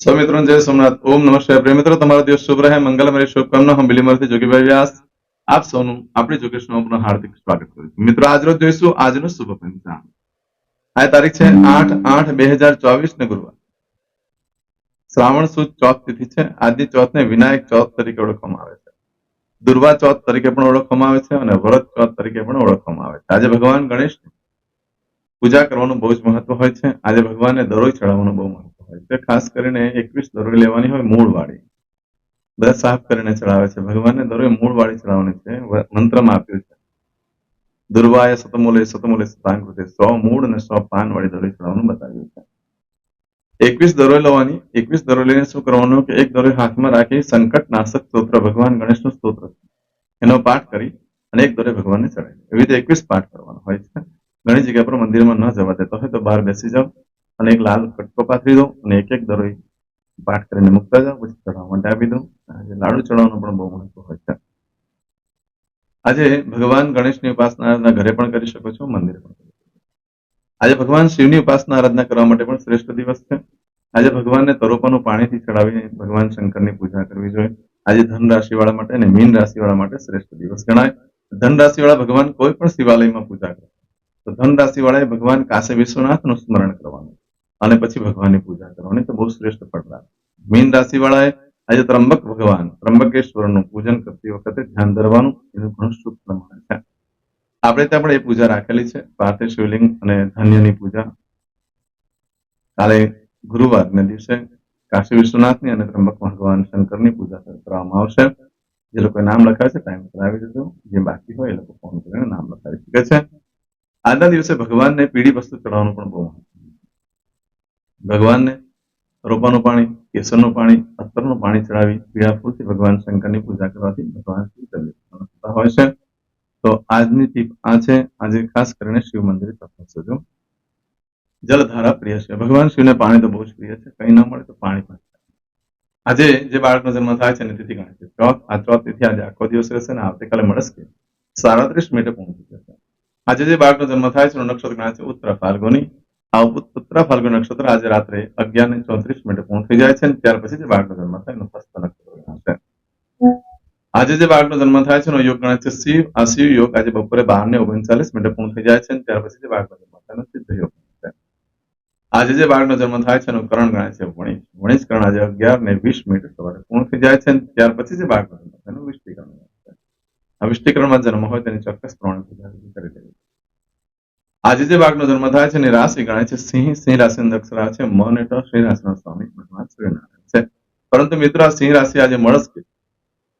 સૌ મિત્રો, જય સોમનાથ. ઓમ નમઃ પ્રિય મિત્રો, તમારો દિવસ શુભ રહે. મંગલમય શુભકામના. હું બિલીમરથી જોગીભાઈ વ્યાસ. આપ સૌનું, આપણી જોગેશમાં પુનઃ હાર્દિક સ્વાગત કરું છું. મિત્રો, આજ રોજ જોઈશું આજનો શુભ પંચાંગ. આ તારીખ છે આઠ આઠ બે હજાર ચોવીસ ને ગુરુવાર. શ્રાવણ સુદ ચોથ તિથિ છે. આજની ચોથને વિનાયક ચોથ તરીકે ઓળખવામાં આવે છે. દુર્વા ચોથ તરીકે પણ ઓળખવામાં આવે છે અને વ્રત ચોથ તરીકે પણ ઓળખવામાં આવે છે. આજે ભગવાન ગણેશની પૂજા કરવાનું બહુ જ મહત્વ હોય છે. આજે ભગવાનને દરોઈ ચડાવવાનું બહુ મહત્વ હોય છે. ખાસ કરીને એકવીસ દરોઈ લેવાની હોય મૂળ વાળી બધા સાફ કરીને ચડાવે છે. ભગવાનને દરોઈ મૂળ વાળી ચડાવવાની છે. મંત્રમાં આપ્યું છે. દુર્વાય સતમૂલે સતમૂલે સતાંકૃતે સો મૂળ અને સો પાન વાળી દરોઈ ચડાવવાનું બતાવ્યું છે. એકવીસ દરોઈ લેવાની. એકવીસ દરોઈ લઈને શું કરવાનું કે એક દરોઈ હાથમાં રાખી સંકટ નાશક સ્તોત્ર, ભગવાન ગણેશનું સ્તોત્ર એનો પાઠ કરી અને એક દોરે ભગવાનને ચડાવી. એવી રીતે એકવીસ પાઠ કરવાનો હોય છે. ઘણી જગ્યા પર મંદિરમાં ન જવા દેતો હોય તો બહાર બેસી જાઓ. અને એક લાલ કટકો પાથરી દો અને એક એક દરોઈ પાઠ કરીને મૂકતા જાઓ પછી ચઢાવવા માટે આપી દો આજે લાડુ ચડાવવાનું પણ બહુ મહત્વ હોય છે. આજે ભગવાન ગણેશની ઉપાસના ઘરે પણ કરી શકો છો, મંદિરે પણ. આજે ભગવાન શિવની ઉપાસના આરાધના કરવા માટે પણ શ્રેષ્ઠ દિવસ છે. આજે ભગવાનને તરોપાનું પાણીથી ચડાવીને ભગવાન શંકરની પૂજા કરવી જોઈએ. આજે ધન રાશિવાળા માટે અને મીન રાશિવાળા માટે શ્રેષ્ઠ દિવસ ગણાય. ધન રાશિવાળા ભગવાન કોઈ પણ શિવાલયમાં પૂજા કરે. તો ધન રાશિવાળાએ ભગવાન કાશી વિશ્વનાથનું સ્મરણ કરવાનું અને પછી ભગવાનની પૂજા કરવાની તો બહુ શ્રેષ્ઠ ફળ મીન રાશિવાળાએ આજે ત્રંબક ભગવાન, ત્રંબકેશ્વરનું પૂજન કરતી વખતે ધ્યાન ધરવાનું એનું ઘણું શુભ પ્રમાણ છે. આપણે ત્યાં પણ એ પૂજા રાખેલી છે. પાર્થે શિવલિંગ અને ધન્યની પૂજા. કાલે ગુરુવારને દિવસે કાશી વિશ્વનાથની અને ત્રંબક ભગવાન શંકરની પૂજા કરવામાં આવશે. જે લોકોએ નામ લખાવે છે ટાઈમ આવી જજો. જે બાકી હોય એ લોકો ફોન કરીને નામ લખાવી શકે છે. આજના દિવસે ભગવાનને પીળી વસ્તુ ચડાવવાનું પણ બહુ મહત્વ. ભગવાનને રોપાનું પાણી, કેસરનું પાણી અત્તરનું પાણી ચડાવી પીળા ભગવાન શંકરની પૂજા કરવાથી ભગવાન હોય છે. તો આજની ટીપ આ છે. આજે ખાસ કરીને શિવ મંદિરે તપાસજો જલધારા પ્રિય છે. ભગવાન શિવને પાણી તો બહુ જ પ્રિય છે. કંઈ ન મળે તો પાણી પણ આજે જે બાળકનો જન્મ થાય છે ને તિથિ ગણાય છે. ચોથ, આ ચોથ તિથિ આજે આખો દિવસ રહેશે ને આવતીકાલે મળશે. સાડત્રીસ મિનિટે પહોંચી જશે. આજે જે બાળકનો જન્મ થાય છે, એનું નક્ષત્ર ગણાય છે ઉત્તર ફાલ્ગુની. આ પુત્ર ફાલ્ગુન નક્ષત્ર આજે રાત્રે અગિયાર ને ચોત્રીસ મિનિટે પૂર્ણ થઈ જાય છે અને ત્યાર પછી જે બાળકનો જન્મ થાય એનો હસ્ત નક્ષત્ર ગણાશે આજે જે બાળકનો જન્મ થાય છે એનો યોગ ગણાય છે. શિવ, આ શિવ યોગ આજે બપોરે બાર ને ઓગણચાલીસ મિનિટે પૂર્ણ થઈ જાય છે અને ત્યાર પછી જે બાળકનો જન્મ થાય એનો સિદ્ધ યોગ છે. આજે જે બાળકનો જન્મ થાય છે એનો કરણ ગણાય છે વણિજ વણિજ કરણ આજે અગિયાર ને વીસ મિનિટે સવારે પૂર્ણ થઈ જાય છે અને ત્યાર પછી જે બાળકનો જન્મ થાય એનું વિષ્ટિકરણ ગણાય છે. આ વિષ્ટિકરણમાં જન્મ હોય તેની ચોક્કસ પ્રમાણે પૂજા કરી દેવી આજે જે વાઘનો જન્મ થાય છે એની રાશિ ગણાય છે. સિંહ સિંહ રાશિ અક્ષર છે. મન એટલે સિંહ રાશિનો સ્વામી, ભગવાન સૂર્યનારાયણ છે. પરંતુ મિત્રો સિંહ રાશિ આજે મળશે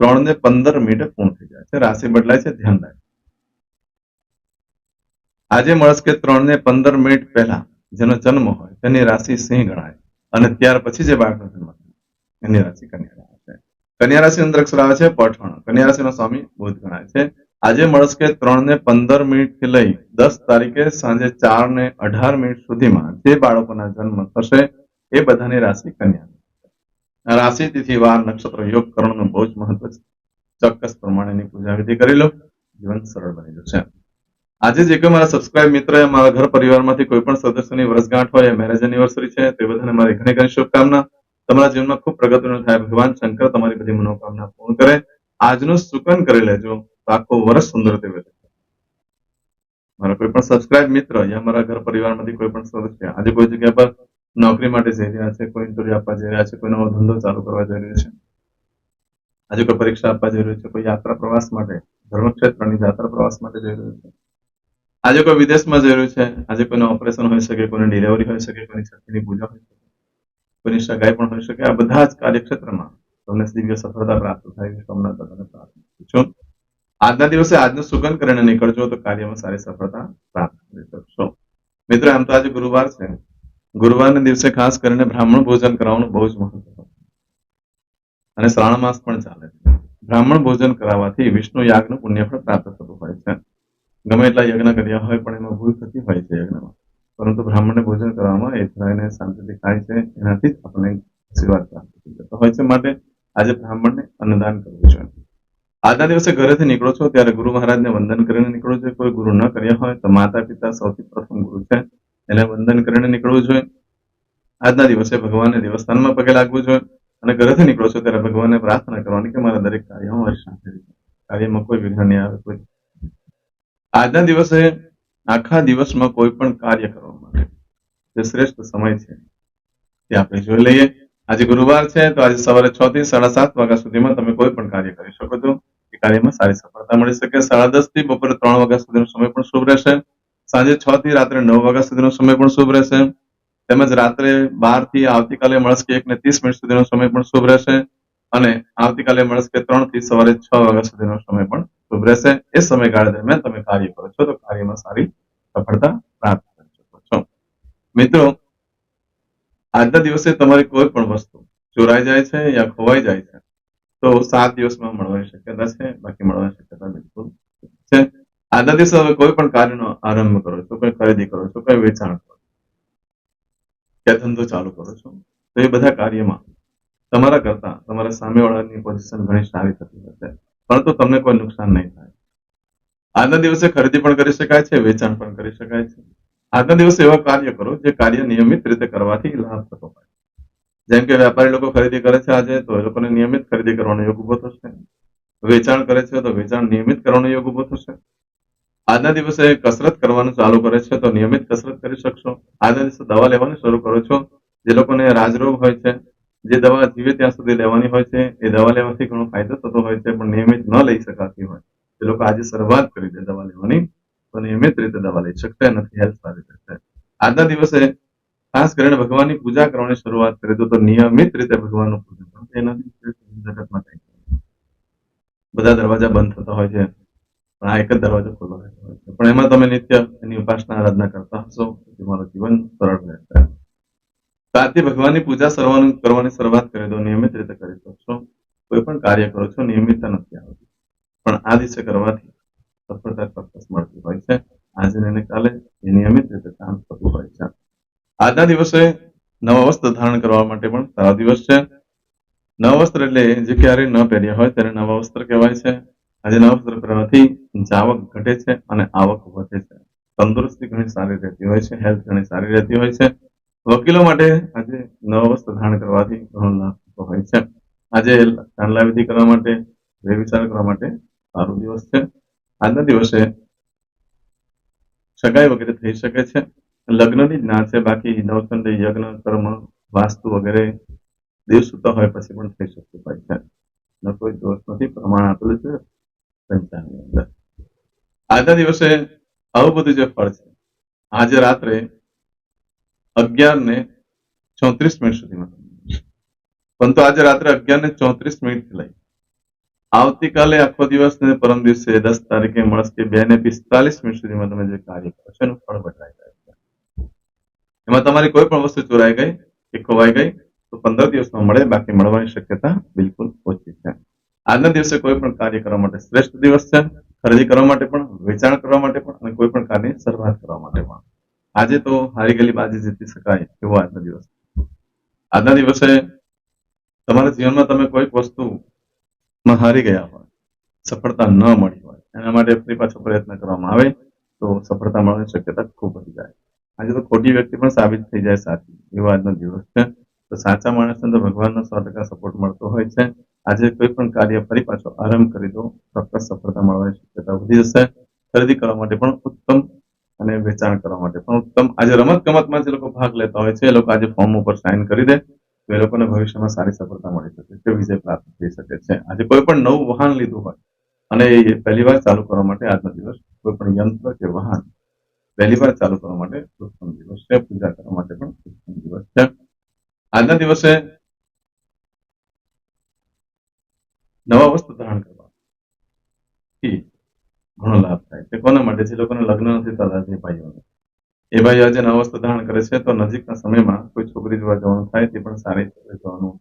ત્રણ ને પંદર મિનિટે પૂર્ણ થઈ જાય છે. રાશિ બદલાય છે, ધ્યાન રાખજો. આજે મળસ્કે ત્રણ ને પંદર મિનિટ પહેલા જેનો જન્મ હોય તેની રાશિ સિંહ ગણાય. અને ત્યાર પછી જે બાળકનો જન્મ થાય એની રાશિ કન્યા રાશિ કન્યા રાશિ અંદર અક્ષર છે, પઠણ. કન્યા રાશિનો સ્વામી બુધ ગણાય છે. આજે મળસ્કે ત્રણ ને પંદર મિનિટથી લઈ દસ તારીખે સાંજે ચાર ને અઢાર મિનિટ સુધીમાં જે બાળકોના જન્મ થશે એ બધાની રાશિ કન્યા રાશિ તિથિ વાર નક્ષત્ર યોગ કરણનું બહુ જ મહત્વ છે. ચોક્કસ પ્રમાણેની પૂજા વિધિ કરી લો. જીવન સરળ બની જશે. આજે જે કોઈ મારા સબસ્ક્રાઇબ મિત્ર મારા ઘર પરિવારમાંથી કોઈ પણ સદસ્યની વર્ષગાંઠ હોય મેરેજ એનિવર્સરી છે, તે બધાને મારી ઘણી ઘણી શુભકામના. તમારા જીવનમાં ખૂબ પ્રગતિનો થાય. ભગવાન શંકર તમારી બધી મનોકામના પૂર્ણ કરે. આજનું સુકન કરી લેજો. આખું વર્ષ સુંદર દેવે મારા કોઈ પણ સબસ્ક્રાઇબ મિત્ર યા મારા ઘર પરિવારમાંથી કોઈ પણ સદસ્ય, આજે કોઈ જગ્યા પર નોકરી માટે જઈ રહ્યા છે, કોઈ ઇન્ટરવ્યુ આપવા જઈ રહ્યા છે, કોઈ નવો ધંધો ચાલુ કરવા જઈ રહ્યો છે, આજે કોઈ પરીક્ષા આપવા જઈ રહ્યો છે, કોઈ યાત્રા પ્રવાસ માટે, ધર્મક્ષેત્રની યાત્રા પ્રવાસ માટે જઈ રહ્યો છે. આજે કોઈ વિદેશમાં જઈ રહ્યું છે, આજે કોઈનું ઓપરેશન હોઈ શકે, કોઈની ડિલિવરી હોઈ શકે, કોઈની છત્રીની પૂજા હોઈ શકે, કોઈની સગાઈ પણ હોઈ શકે, આ બધા જ કાર્યક્ષેત્રમાં તમને દિવ્ય સફળતા પ્રાપ્ત થાય એવી કામના તમને પ્રાર્થના છું. આજના દિવસે આજનું સુગંધ કરીને નીકળજો તો કાર્યમાં સારી સફળતા પ્રાપ્ત કરી શકશો. મિત્રો, આમ તો આજે ગુરુવાર છે. ગુરુવારના દિવસે ખાસ કરીને બ્રાહ્મણ ભોજન કરવાનું બહુ જ મહત્વ અને શ્રાવણ માસ પણ ચાલે છે. બ્રાહ્મણ ભોજન કરાવવાથી વિષ્ણુ યાગનું પુણ્યફળ પ્રાપ્ત થતું હોય છે. ગમે એટલા યજ્ઞ કર્યા હોય પણ એમાં ભૂલ થતી હોય છે યજ્ઞમાં. પરંતુ બ્રાહ્મણને ભોજન કરવામાં એ થઈને શાંતિથી ખાય છે, એનાથી જ આપણને આશીર્વાદ પ્રાપ્ત થઈ જતો હોય છે. માટે આજે બ્રાહ્મણને અન્નદાન કરવું જોઈએ. આજના દિવસે ઘરેથી નીકળો છો ત્યારે ગુરુ મહારાજને વંદન કરીને નીકળવું જોઈએ કોઈ ગુરુ ન કર્યા હોય તો માતા પિતા સૌથી પ્રથમ ગુરુ છે. એને વંદન કરીને નીકળવું જોઈએ. આજના દિવસે ભગવાનને દેવસ્થાનમાં પગે લાગવું જોઈએ અને ઘરેથી નીકળો છો ત્યારે ભગવાનને પ્રાર્થના કરવાની કે મારા દરેક કાર્યમાં મારી કાર્યમાં કોઈ વિઘ્ન નહીં આવે, કોઈ આજના દિવસે આખા દિવસમાં કોઈ પણ કાર્ય કરવા માટે જે શ્રેષ્ઠ સમય છે, તે આપણે જોઈ લઈએ. આજે ગુરુવાર છે, તો આજે સવારે છ થી સાડા સાત વાગ્યા સુધીમાં તમે કોઈ પણ કાર્ય કરી શકો છો. કાર્યમાં સારી સફળતા મળી શકે. સાડા દસથી બપોરે ત્રણ વાગ્યા સુધીનો સમય પણ શુભ રહેશે. સાંજે છ થી રાત્રે નવ વાગ્યા સુધીનો સમય પણ શુભ રહેશે. તેમજ રાત્રે બારથી આવતીકાલે મળસ્કે એક ને ત્રીસ મિનિટ સુધીનો સમય પણ શુભ રહેશે. અને આવતીકાલે મળસ્કે ત્રણથી સવારે છ વાગ્યા સુધીનો સમય પણ શુભ રહેશે. એ સમયગાળા દરમિયાન તમે કાર્ય કરો છો તો કાર્યમાં સારી સફળતા પ્રાપ્ત કરી શકો છો. મિત્રો, આજના દિવસે તમારી કોઈ પણ વસ્તુ ચોરાઈ જાય છે યા ખોવાઈ જાય છે તો સાત દિવસમાં મળવાની શક્યતા છે, બાકી મળવાની શક્યતા બિલકુલ છે. આજના દિવસે હવે કોઈ પણ કાર્યનો આરંભ કરો છો, કોઈ ખરીદી કરો છો, કોઈ વેચાણ કરો કે ધંધો ચાલુ કરો છો, તો એ બધા કાર્યમાં તમારા કરતા તમારા સામેવાળાની પોઝિશન ઘણી સારી થતી હશે પરંતુ તમને કોઈ નુકસાન નહીં થાય. આજના દિવસે ખરીદી પણ કરી શકાય છે, વેચાણ પણ કરી શકાય છે. આજના દિવસે એવા કાર્ય કરો જે કાર્ય નિયમિત રીતે કરવાથી લાભ થતો હોય. જેમ કે વેપારી લોકો ખરીદી કરે છે આજે, તો એ લોકોને નિયમિત ખરીદી કરવાનો યોગ ઊભો થશે. વેચાણ કરે છે તો વેચાણ નિયમિત કરવાનો યોગ ઊભો થશે. આજના દિવસે કસરત કરવાનું ચાલુ કરે છે તો નિયમિત કસરત કરી શકશો. આજના દિવસે દવા લેવાનું શરૂ કરો છો. જે લોકોને રાજરોગ હોય છે, જે દવા જીવે ત્યાં સુધી લેવાની હોય છે, એ દવા લેવાથી ઘણો ફાયદો થતો હોય છે, પણ નિયમિત ન લઈ શકાતી હોય. એ લોકો આજે શરૂઆત કરી દે દવા લેવાની તો નિયમિત રીતે દવા લઈ શકતા નથી, હેલ્થ સારી રહેશે. આજના દિવસે ખાસ કરીને ભગવાનની પૂજા કરવાની શરૂઆત કરી તો નિયમિત રીતે ભગવાનનું પૂજન એનાથી જગતમાં થાય બધા દરવાજા બંધ થતા હોય છે. પણ આ એક જ દરવાજો ખુલ્લો રહેતો છે. પણ એમાં તમે નિત્ય એની ઉપાસના, આરાધના કરતા હશો તમારું જીવન સરળ રહેશે. તો ભગવાનની પૂજા સરવાનું કરવાની શરૂઆત કરી દો નિયમિત રીતે કરી શકશો. કોઈ પણ કાર્ય કરો છો નિયમિતતા નથી આવતી. પણ આ દિવસે કરવાથી સફળતા ચોક્કસ મળતી હોય છે. આજે ને કાલે નિયમિત રીતે કામ થતું હોય છે. આજના દિવસે નવા વસ્ત્ર ધારણ કરવા માટે પણ સારા દિવસ છે. નવા વસ્ત્ર એટલે જે ક્યારેય ન પહેર્યા હોય ત્યારે નવા વસ્ત્ર કહેવાય છે. આજે નવા વસ્ત્ર પહેરવાથી જાવક ઘટે છે અને આવક વધે છે. તંદુરસ્તી ઘણી સારી રહેતી હોય છે, હેલ્થ ઘણી સારી રહેતી હોય છે. વકીલો માટે આજે નવા વસ્ત્ર ધારણ કરવાથી ઘણો લાભ થતો હોય છે. આજે ચાંદલા વિધિ કરવા માટે, વ્યવિચાર કરવા માટે સારો દિવસ છે. આજના દિવસે સગાઈ વગેરે થઈ શકે છે. લગ્નની જ ના છે, બાકી નવચંદ યજ્ઞ, કર્મ, વાસ્તુ વગેરે સુતા હોય પછી પણ થઈ શકતું હોય છે ન કોઈ દોષ નથી, પ્રમાણ આપેલું છે પંચાંગની અંદર. આજના દિવસે આવું બધું જે ફળ છે, આજે રાત્રે અગિયાર ને ચોત્રીસ મિનિટ સુધીમાં પરંતુ આજે રાત્રે અગિયાર ને ચોત્રીસ મિનિટ લઈ. આવતીકાલે આખો દિવસ ને પરમ દિવસે દસ તારીખે મળશે બે ને પિસ્તાલીસ મિનિટ સુધીમાં તમે જે કાર્ય કરો છો, એનું ફળ બદલાય એમાં તમારી કોઈ પણ વસ્તુ ચોરાઈ ગઈ કે ખોવાઈ ગઈ, તો પંદર દિવસમાં મળે, બાકી મળવાની શક્યતા બિલકુલ ઓછી છે. આજના દિવસે કોઈ પણ કાર્ય કરવા માટે શ્રેષ્ઠ દિવસ છે, ખરીદી કરવા માટે પણ, વેચાણ કરવા માટે પણ, અને કોઈ પણ કાર્યની શરૂઆત કરવા માટે પણ. આજે તો હારી ગયેલી બાજી જીતી શકાય એવો આજનો દિવસ આજના દિવસે તમારા જીવનમાં તમે કોઈક વસ્તુમાં હારી ગયા હોય, સફળતા ન મળી હોય, એના માટે ફરી પાછો પ્રયત્ન કરવામાં આવે, તો સફળતા મળવાની શક્યતા ખૂબ વધી જાય. આજે તો ખોટી વ્યક્તિ પણ સાબિત થઈ જાય સાચી એવો આજનો દિવસ છે. તો સાચા માણસને તો ભગવાનનો સો ટકા સપોર્ટ મળતો હોય છે. આજે કોઈ પણ કાર્ય ફરી પાછો આરંભ કરી દો, ચોક્કસ સફળતા મળવાની શક્યતા વધી જશે. ખરીદી કરવા માટે પણ ઉત્તમ અને વેચાણ કરવા માટે પણ ઉત્તમ. આજે રમત ગમતમાં જે લોકો ભાગ લેતા હોય છે, એ લોકો આજે ફોર્મ ઉપર સાઇન કરી દે. તો એ લોકોને ભવિષ્યમાં સારી સફળતા મળી શકે છે, વિજય પ્રાપ્ત થઈ શકે છે. આજે કોઈ પણ નવું વાહન લીધું હોય અને પહેલી વાર ચાલુ કરવા માટે આજનો દિવસ કોઈ પણ યંત્ર કે વાહન પહેલી વાર ચાલુ કરવા માટે ઉત્તમ દિવસ છે પૂજા કરવા માટે પણ ઉત્તમ દિવસ. છે આજના દિવસે નવા વસ્ત્ર ધારણ કરવા. ઘણો લાભ થાય. છે કોના માટે? જે લોકોને લગ્ન નથી થતા, જે ભાઈઓને એ ભાઈઓ આજે નવા વસ્ત્ર ધારણ કરે છે, તો નજીકના સમયમાં કોઈ છોકરી જોવા જવાનું થાય, તે પણ સારી છોકરી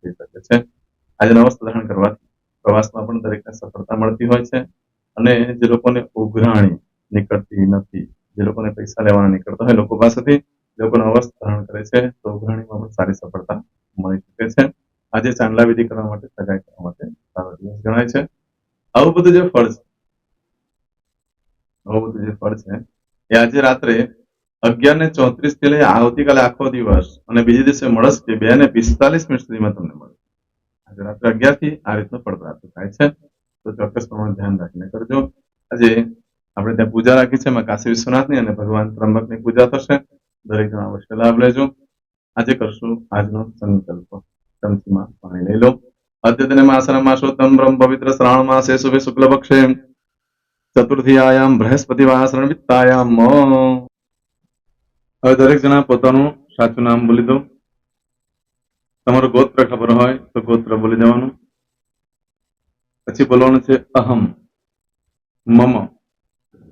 થઈ શકે છે. આજે નવા વસ્ત્ર ધારણ કરવાથી પ્રવાસમાં પણ દરેકને સફળતા મળતી હોય છે. અને જે લોકોને ઉઘરાણી નીકળતી નથી જે પૈસા લેવાના નીકળતા હોય લોકો પાસેથી લોકોનો અવાજ ધારણ કરે છે, તો ઉઘરાણીમાં પણ સારી સફળતા મળી શકે છે. આજે ચાંદલા વિધિ કરવા માટે સગાઈ કરવા માટે સારો દિવસ ગણાય છે. આવું બધું જે ફળ છે, આવું બધું જે ફળ છે, એ આજે રાત્રે અગિયાર ને ચોત્રીસથી લઈ આવતીકાલે આખો દિવસ અને બીજે દિવસે મળશે બે ને પિસ્તાલીસ મિનિટ સુધીમાં તમને મળે. આજે રાત્રે અગિયારથી આ રીતનો ફળ પ્રાપ્ત થાય છે. તો ચોક્કસ પ્રમાણે ધ્યાન રાખીને કરજો. આજે આપણે ત્યાં પૂજા રાખી છે, એમાં કાશી વિશ્વનાથની અને ભગવાન ત્રંબકની પૂજા થશે. દરેક જણા અવશ્ય લાભ લેજો. આજે કરશું આજનો સંકલ્પ. ચમચીમાં પાણી લઈ લો. અદ્યતને માસન માસોત્તમ બ્રહ્મ પવિત્ર શ્રાવણ માસે શુભે શુક્લ પક્ષે. ચતુર્થીયામ બૃહસ્પતિ વાસરણ વિત્તાયામ. હવે દરેક જણા પોતાનું સાચું નામ બોલી દો. તમારું ગોત્ર ખબર હોય તો ગોત્ર બોલી દેવાનું. પછી બોલવાનું છે અહમ, મમ.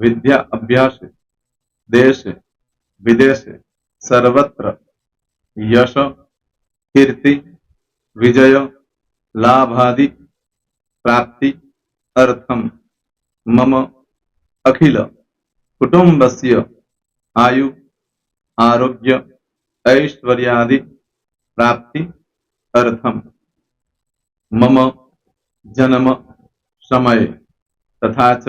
विद्या अभ्यास है देश है विदेश है सर्वत्र यश, कीर्ति, विजय, लाभादि, प्राप्ति, अर्थम। मम अखिल से आयु, आरोग्य, ऐश्वर्यादि, प्राप्ति, अर्थम। मम जन्म समय तथा च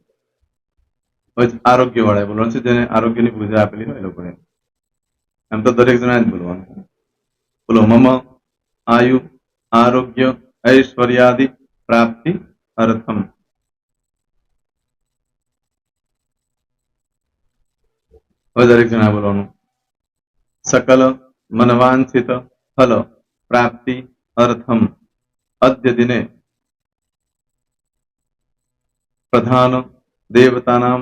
આરોગ્ય વાળા બોલવાનું છે જેને આરોગ્યની પૂજા આપેલી હોય એ લોકોએ એમ તો દરેક જણા જ બોલવાનું છે બોલો મમ આયુ આરોગ્ય ઐશ્વર્યાદિ પ્રાપ્તિ અર્થમ હવે દરેક જણા બોલવાનું સકલ મનવાંછિત ફલ પ્રાપ્તિ અર્થમ અદ્ય દિને પ્રધાન દેવતાનામ